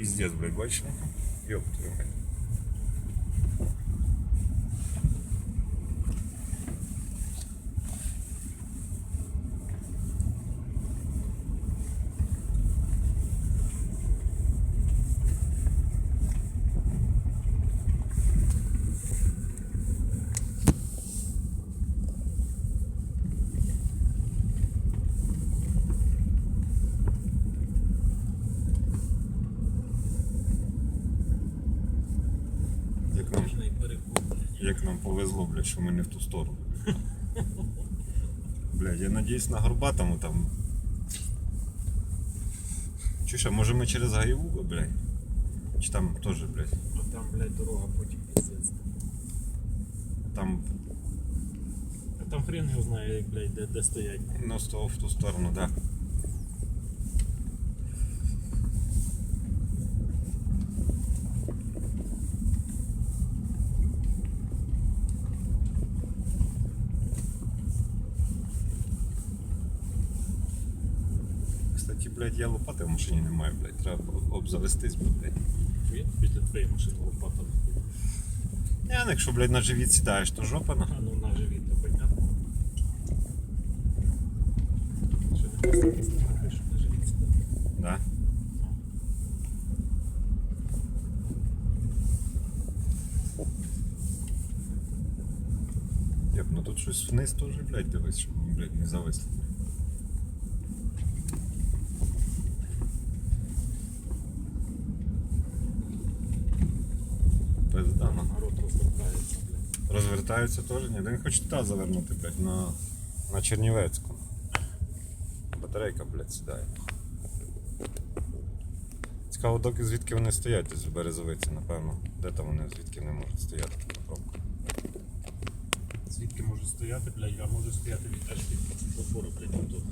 піздець, блядь, бачиш? Йоп, твою. Як нам, як нам повезло, блядь, що ми не в ту сторону. Блядь, я надіюсь на Горбатому там. Чуєш, а може ми через Гаєву, блядь? Чи там теж, блядь? А там, блядь, дорога потім піздець. Там А там хрен його знає, як, блядь, де, де стоять. ну, з того в ту сторону, да. Кстати, блядь, я лопати в машині не маю, блядь. Треба обзавестись, блядь. Хуя біля твоєї машини лопата. Я, ну, якщо, блядь, на живіт сідаєш, то жопа на. А ну на живіт, то понятно. Що не що на живіт сідати. Да. Як, ну тут щось вниз теж, блядь, дивись, щоб, блядь, не зависли. Пизда, ну. Народ розвертається, блядь. Розвертаються теж, ні, він хоче туди завернути, блядь, на, на Чернівецьку. Батарейка, блядь, сідає. Цікаво, доки звідки вони стоять, десь в березовиці, напевно. Де там вони звідки не можуть стояти на пробку. Звідки може стояти, блядь, а може стояти від аж від блядь, тут.